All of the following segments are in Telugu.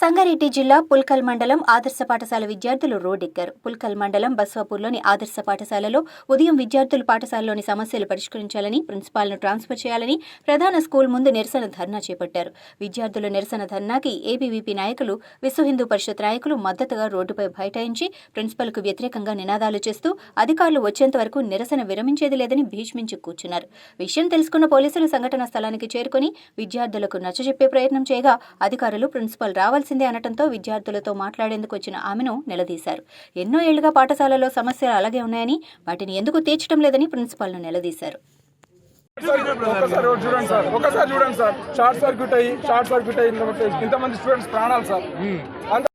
సంగారెడ్డి జిల్లా పుల్కల్ మండలం ఆదర్శ పాఠశాల విద్యార్థులు రోడ్డెక్కారు. పుల్కల్ మండలం బస్వాపూర్లోని ఆదర్శ పాఠశాలలో ఉదయం విద్యార్థులు పాఠశాలలోని సమస్యలు పరిష్కరించాలని ప్రిన్సిపాల్ను ట్రాన్స్ఫర్ చేయాలని ప్రధాన స్కూల్ ముందు నిరసన ధర్నా చేపట్టారు. విద్యార్థుల నిరసన ధర్నాకి ఏబీవీపీ నాయకులు విశ్వ హిందూ పరిషత్ నాయకులు మద్దతుగా రోడ్డుపై బైఠాయించి ప్రిన్సిపల్కు వ్యతిరేకంగా నినాదాలు చేస్తూ అధికారులు వచ్చేంత వరకు నిరసన విరమించేది లేదని భీష్మించి కూర్చున్నారు. విషయం తెలుసుకున్న పోలీసులు సంఘటనా స్థలానికి చేరుకుని విద్యార్థులకు నచ్చజెప్పే ప్రయత్నం చేయగా అధికారులు ప్రిన్సిపల్ రావాల్సిందే అనటంతో విద్యార్థులతో మాట్లాడేందుకు వచ్చిన ఆమెను నిలదీశారు. ఎన్నో ఏళ్ళుగా పాఠశాలలో సమస్యలు అలాగే ఉన్నాయని వాటిని ఎందుకు తీర్చడం లేదని ప్రిన్సిపాల్ను నిలదీశారు. సార్, ఒక్కసారి ఒకటి చూడండి సార్ ఒక్కసారి చూడండి సార్. షార్ట్ సర్క్యూట్ అయ్యి షార్ట్ సర్క్యూట్ అయ్యి ఇంత- ఇంతమంది స్టూడెంట్స్ ప్రాణాలు సార్.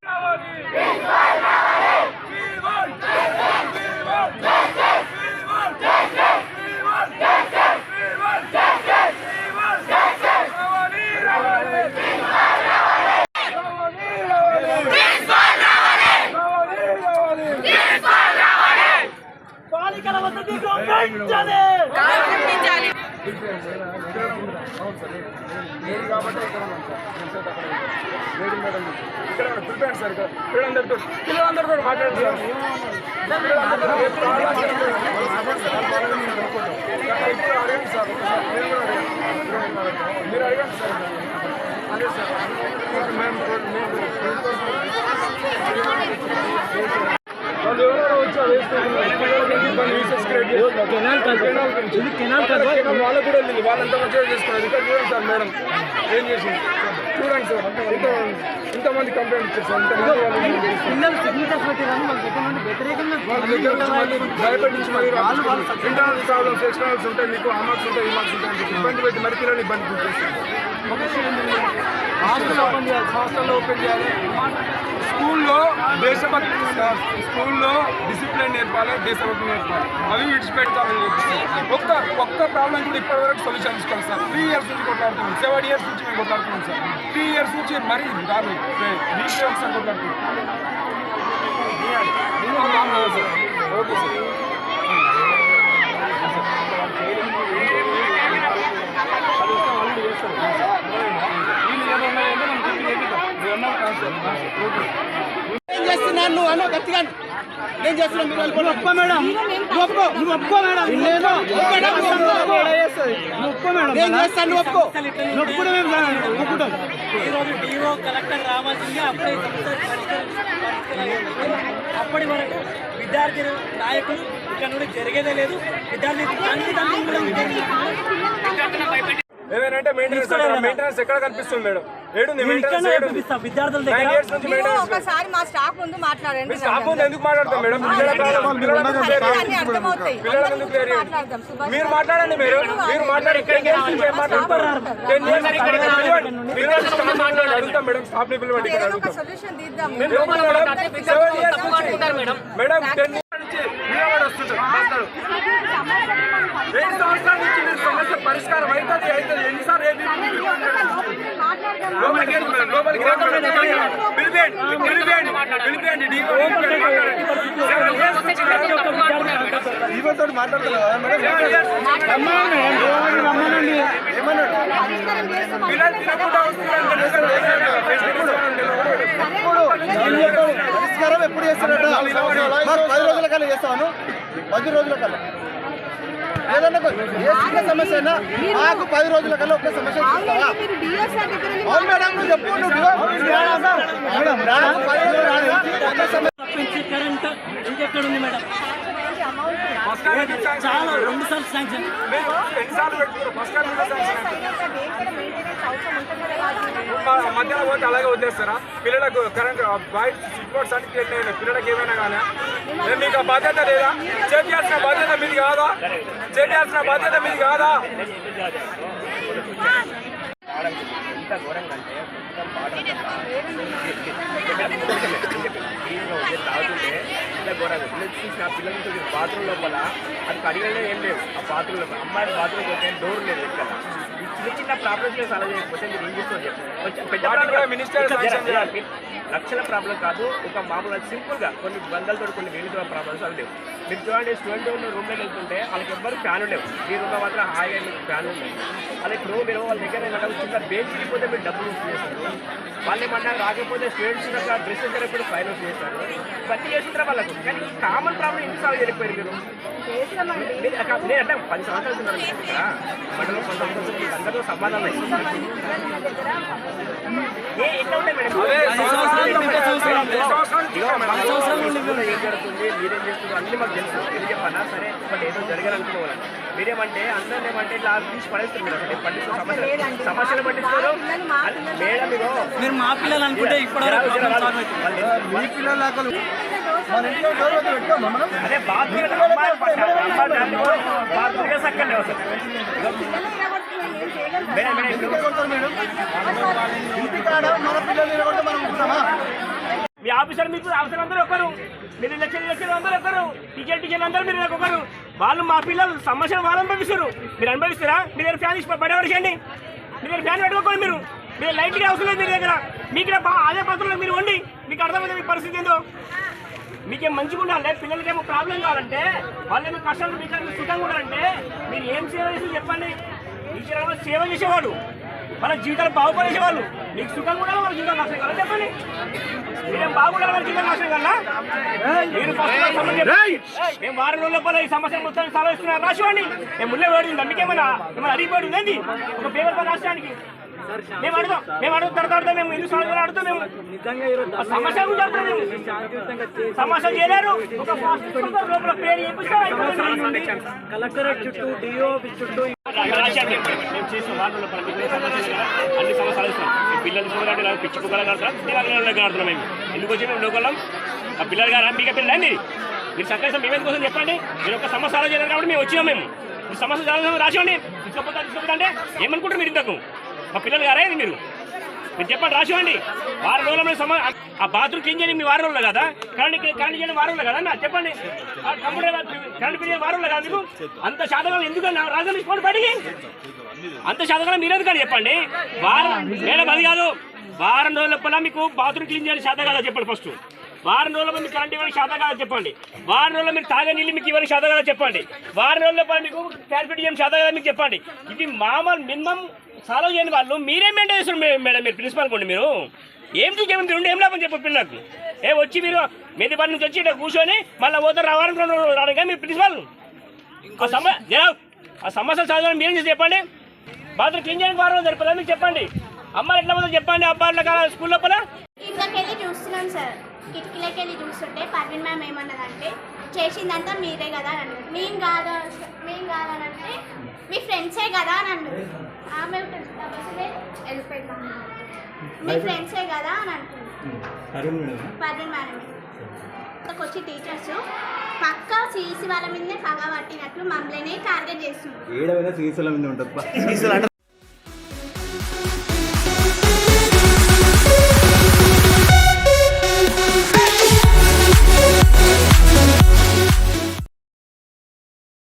లేదు కాబట్టి ఇక్కడ మేడం ఇక్కడ ప్రిపేర్ సార్ ఇక్కడ పిల్లలందరితో పిల్లలందరితో మాట్లాడండి ఇప్పుడు అడగండి సార్ మీరు అడగండి సార్ అదే సార్ మేము ఇది కెనాల్ కాదు వాళ్ళకు కూడా వెళ్ళింది వాళ్ళంతా మంచిగా చేస్తున్నారు ఇక్కడ చూడండి సార్ మేడం ఏం చేసింది చూడండి సార్ ఇంత ఇంతమంది కంప్లైంట్ ఇచ్చారు సార్ ఇంతమంది వాళ్ళు ఏం పిల్లలు సిగ్నేచర్స్ పెట్టారని వాళ్ళ దగ్గర నుండి వ్యతిరేకంగా భయపెట్టించి మళ్ళీ ఇంటర్నల్ ప్రాబ్లమ్స్ ఎక్స్టర్నల్స్ ఉంటాయి మీకు ఆ మార్క్స్ ఉంటాయి ఈ మార్క్స్ ఉంటాయి అని ఇబ్బంది పెట్టి మరి పిల్లల్ని ఇబ్బంది హాస్టల్ ఓపెన్ చేయాలి హాస్టల్లో ఓపెన్ చేయాలి. స్కూల్లో దేశభక్తి స్కూల్లో డిసిప్లిన్ నేర్పాలి దేశభక్తి నేర్పాలి. అవి విడిచిపెడతామని చెప్పి. ఒక్క ఒక్క ప్రాబ్లం కూడా ఇప్పటివరకు సొల్యూషన్ తీసుకోవాలి సార్. త్రీ ఇయర్స్ నుంచి కొట్లాడుతున్నాం. సెవెన్ ఇయర్స్ నుంచి మేము కొట్లాడుతున్నాం సార్. త్రీ ఇయర్స్ నుంచి మరీ దారుణం వీక్ సార్ కొట్లాడుతున్నాం. Okay sir. ఏం చేస్తున్నాను నువ్వు? అన్న గట్టిగా. నేను చేస్తున్నా మీరు వెళ్ళిపోండి. ఒప్పుకో మేడం. నువ్వు ఒప్పుకో నువ్వు ఒప్పుకో. మేడం. నేను ఒప్పుకోడా? నువ్వు ఒప్పుకో. మేడం. నేను చేస్తాను నువ్వు ఒప్పుకో ఒప్పుకుంటే మేము ఒప్పుకుంటాం. ఈరోజు డిఓ కలెక్టర్ రావాల్సింది. అప్పుడే. అప్పటి వరకు విద్యార్థి నాయకులు ఇక్కడ నుండి జరిగేదే లేదు. విద్యార్థి ఏదైనా మెయింటెనెన్స్ మెయింటెనెన్స్ ఎక్కడ కనిపిస్తుంది మేడం? ఒకసారి మా స్టాఫ్ ముందు మాట్లాడండి స్టాఫ్ ముందు ఎందుకు మాట్లాడతాం మేడం? మీరు మాట్లాడండి మీరు మీరు మాట్లాడి మేడం స్టాఫ్ని పిలవండి మేడం. టెన్ వస్తుంటారు. సమస్య పరిష్కారం అవుతుంది అవుతుంది. ఎన్నిసార్లు ఏది పరిష్కారం ఎప్పుడు చేస్తున్నట్టు పది రోజుల కల్లా చేస్తాను పది రోజుల కల్లా ఏదన్నా ఒక- ఏ చిన్న సమస్య అయినా మాకు పది రోజుల కల్లా ఒకే సమస్య అవును మేడం నువ్వు చెప్పు నాకు ఇంకెక్కడ ఉంది మేడం? చాలా? రెండు సార్లు శాంక్షన్ మీరు ఎన్నిసార్లు పెట్టుకున్నారు? ఫస్ట్ కాల్ ఎందుకు శాంక్షన్ అయ్యింది? మా- మధ్యలో పోతే అలాగే వదిలేస్తారా? పిల్లలకు కరెంట్ బాయ్స్ స్విచ్ బోర్డ్స్ అన్ని పిల్లలకి ఏమైనా కానీ మేము మీకు ఆ బాధ్యత లేదా? చేయాల్సిన చేయాల్సిన బాధ్యత మీది కాదా? ఎంత ఘోరంగా అంటే మొత్తం పాట తాగుతుంటే ఇంత ఘోరంగా పిల్లలు చూసిన పిల్లలు ఉంటుంది బాత్రూమ్ లోపల అది కడిగలే ఏం లేవు ఆ బాత్రూమ్ లోపల అమ్మాయి బాత్రూమ్ పోతే డోర్ లేదు ఇక్కడ చిన్న చిన్న ప్రాబ్లమ్స్ చేయకపోతే మీరు ఏం చేస్తారు. లక్షల ప్రాబ్లం కాదు. ఒక మామూలుగా సింపుల్గా కొన్ని బంధాలతో కొన్ని వేలుతో ప్రాబ్లమ్స్ అవి లేవు. మీరు చూడండి స్టూడెంట్ ఉన్న రూమ్లోకి వెళ్తుంటే వాళ్ళకి ఎవ్వరు ఫ్యాన్ లేవు. మీ రూమ్లో మాత్రం హాయిగా మీకు ఫ్యాన్ ఉన్నాయి. అలా ఇప్పుడు మీరు వాళ్ళ దగ్గర ఏమన్నా చిన్న బెంచ్కి పోతే మీరు డబ్బులు వసూలు చేస్తారు. వాళ్ళు ఏమన్నా రాకపోతే స్టూడెంట్స్ యొక్క డ్రెస్ దగ్గర ఫైన్ వసూలు చేస్తారు. ఇవన్నీ చేస్తుంటారు వాళ్ళకు? కానీ కామన్ ప్రాబ్లం ఎందుకు సాల్వ్ చేయలేకపోయారు మీరు? నేను అంటే పది సంవత్సరాలు ఉన్నాను మీరేం చేస్తున్నారు అన్ని మాకు తెలుసు ఎందుకు సరే బట్ ఏదో మీరేమంటే అందరిని ఏమంటే ఇట్లా తీసి అసలు పట్టించుకో సమస్యలు సమస్యలు పట్టించుకోరు అది మేడం ఇగో మీరు మా పిల్లలు అనుకుంటే మనం అదే బాత్రూమ్ అమ్మాయి పట్ట- అమ్మాయి దాంట్లో బాత్రూమ్ సక్కలే అసలు. మీ ఆఫీసర్ మీకు ఆఫీసర్ అందరూ ఒకరు మీరు లెక్చర్ లెక్చర్ అందరూ ఒకరు టీచర్ టీచర్ అందరూ మీరు నాకు ఒకరు వాళ్ళు మా పిల్లలు సమస్యలు వాళ్ళు అనుభవిస్తారు. మీరు అనుభవిస్తారా? మీ దగ్గర ఫ్యాన్ ఇచ్చి పడేవాడికండి మీ దగ్గర ఫ్యాన్ పెట్టుకోండి మీరు. మీరు లైట్గా అవసరం లేదు మీ దగ్గర. మీకు అదే పత్రంలో మీరు వండి మీకు అర్థమైంది మీ పరిస్థితి ఏందో. మీకేం మంచిగా ఉండాలి? పిల్లలకేమో ప్రాబ్లం కావాలంటే వాళ్ళేమో కష్టాలు మీకు సుఖంగా ఉండాలంటే మీరు ఏం చేయాలి చెప్పండి. ఏమో సేవ చేసేవాడు మన జీవితాలు బాగుపడేసేవాళ్ళు. మీకు సుఖంగా ఉండాలి? వాళ్ళ జీవితాలు నాశనం కావాలి? చెప్పండి. మీరేం బాగుండాలి? వాళ్ళ జీవితాలు నాశనం కల్లా మీరు నాకు. మేము వారం రోజుల లోపల ఈ సమస్య మొత్తం సాల్వ్ చేస్తున్నారు రాసివ్వండి. మేము ముల్లే పడింది మీకేమన్నా ఏమైనా అడిగిపోయింది ఒక పేపర్ రాష్ట్రానికి మేము అడుగుతాం మేము అడుగుతాం తర్వాత అడుగుతాం మేము అడుగుతాం మేము సమస్య మేము చేసి సమస్య చేయలేరు ఒక ఫాస్ట్ లోపల పేరు చెప్పిస్తే అయిపోతుంది. కలెక్టరేట్ చుట్టూ డిఓ చుట్టూ అన్ని సమస్యలు పిల్లలు చూడాలి నాకు పిచ్చి కుక్కలు కడతాం దివాళీలో కడుతున్నాం మేము ఎందుకు వచ్చి మేము లోకలం ఆ పిల్లలు గారు మీకు పిల్లండి మీరు సక్రసం మేము ఎందుకోసం చెప్పండి మీరు ఒక సమస్య ఆలోచన కాబట్టి మేము వచ్చినాం మేము సమస్య రాసివ్వండి తీసుకోపోతా తీసుకోపోతా అంటే ఏమనుకుంటారు మీరు ఇంతకు? మా పిల్లలు గారే మీరు? మీరు చెప్పండి రాసివ్వండి. వారం రోజుల సమా ఆ బాత్రూమ్ క్లీన్ చేయని మీ వారం రోజులు కదా? కరెంట్ కరెంట్ చేయడం వారం రోజులు కదా అన్న? చెప్పండి. కంప్యూటర్ కరెంట్ బిల్ వారం రోజులు కదా మీకు? అంత శాతకాలం ఎందుకు రాజధాని తీసుకోండి బయటికి. అంత శాతకాలం మీరేది కానీ చెప్పండి? వారం మేడం అది కాదు. వారం రోజుల లోపల మీకు బాత్రూమ్ క్లీన్ చేయాలి శాత కాదా చెప్పండి ఫస్ట్. వారం రోజుల మీకు కరెంట్ ఇవ్వడానికి శాత కాదా చెప్పండి. వారం రోజుల్లో మీరు తాగే నీళ్ళు మీకు ఇవ్వని శాత కాదా చెప్పండి. వారం రోజుల మీకు క్యాల్కులేట్ చేయడం శాత కాదా మీకు చెప్పండి. ఇది మామూలు మినిమం సాల్వ్ చేయని వాళ్ళు. మీరేం మెయింటైన్ చేస్తారు మేడం? మీరు ప్రిన్సిపాల్ కొండి మీరు. ఏం చూసేమి మీరు ఉండి ఏం లాభం చెప్పు పిల్లలకు ఏ వచ్చి మీరు మెదిపల్లి నుంచి వచ్చి ఇక్కడ కూర్చొని మళ్ళీ పోతే రావడం రెండు రోజులు రావడం మీరు ప్రిన్సిపాల్. ఆ సమ ఆ సమస్యలు చదవడం మీరేం చేసి చెప్పండి? బాత్రూమ్ క్లీన్ చేయడానికి వారం సరిపోదా? మీకు చెప్పండి. అమ్మాయిలు ఎట్లా పోతుందో చెప్పండి? అబ్బాయిల కాల స్కూల్ లోపల? కిందకి వెళ్ళి చూస్తున్నాం సార్. కిటికీలోకి వెళ్ళి చూస్తుంటే పర్వీన్ మ్యామ్ ఏమన్నదంటే చేసిందంతా మీరే కదా అని అన్నారు. మేము కాదు మేము కాదని అంటే మీ ఫ్రెండ్సే కదా అని అన్నారు. ఆమె వెళ్ళిపోయింది మీ ఫ్రెండ్సే కదా అని అంటుంది. పర్వీన్ మేడం వచ్చి టీచర్స్ పక్కా సీసీ వాళ్ళ మీదనే పగ పట్టినట్లు మమ్మల్ని టార్గెట్ చేస్తున్నారు. ఏడవైనా సీసాల మీద ఉంటుంది.